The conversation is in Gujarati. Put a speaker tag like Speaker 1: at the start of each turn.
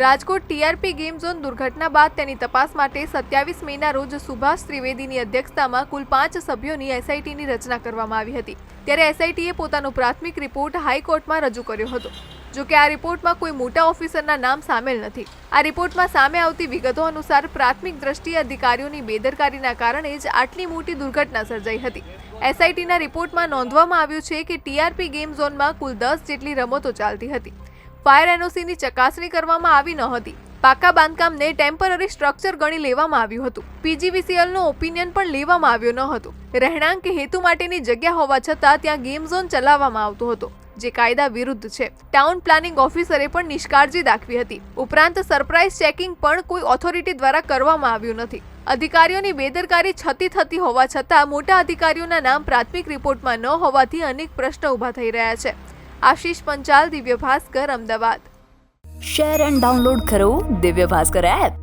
Speaker 1: રાજકોટ ટીઆરપી ગેમ ઝોન દુર્ઘટના બાદ તેની તપાસ માટે સત્યાવીસ મેના રોજ સુભાષ ત્રિવેદીની અધ્યક્ષતામાં કુલ પાંચ સભ્યોની એસઆઈટીની રચના કરવામાં આવી હતી. ત્યારે એસઆઈટીએ પોતાનો પ્રાથમિક રિપોર્ટ હાઈકોર્ટમાં રજૂ કર્યો હતો. જોકે આ રિપોર્ટમાં કોઈ મોટા ઓફિસરના નામ સામેલ નથી. આ રિપોર્ટમાં સામે આવતી વિગતો અનુસાર પ્રાથમિક દ્રષ્ટિએ અધિકારીઓની બેદરકારીના કારણે જ આટલી મોટી દુર્ઘટના સર્જાઈ હતી. એસઆઈટીના રિપોર્ટમાં નોંધવામાં આવ્યું છે કે ટીઆરપી ગેમ ઝોનમાં કુલ દસ જેટલી રમતો ચાલતી હતી. ફાયર એનઓસીની ચકાસણી કરવામાં આવી ન હતી. પાકા બાંધકામને ટેમ્પરરી સ્ટ્રક્ચર ગણી લેવામાં આવ્યું હતું. પીજીવીસીએલનો ઓપિનિયન પણ લેવામાં આવ્યો ન હતો. રહેણાંક હેતુ માટેની જગ્યા હોવા છતાં ત્યાં ગેમ ઝોન ચલાવવામાં આવતો હતો, જે કાયદા વિરુદ્ધ છે. ટાઉન પ્લાનિંગ ઓફિસરે પણ નિષ્કાળજી દાખવી હતી. ઉપરાંત સરપ્રાઇઝ ચેકિંગ પણ કોઈ ઓથોરિટી દ્વારા કરવામાં આવ્યું નથી. અધિકારીઓની બેદરકારી છતી થતી હોવા છતાં મોટા અધિકારીઓના નામ પ્રાથમિક રિપોર્ટમાં ન હોવાથી અનેક પ્રશ્નો ઊભા થઈ રહ્યા છે. Ashish Panchal Divya Bhaskar Ahmedabad.
Speaker 2: Share and download કરો દિવ્ય ભાસ્કર એપ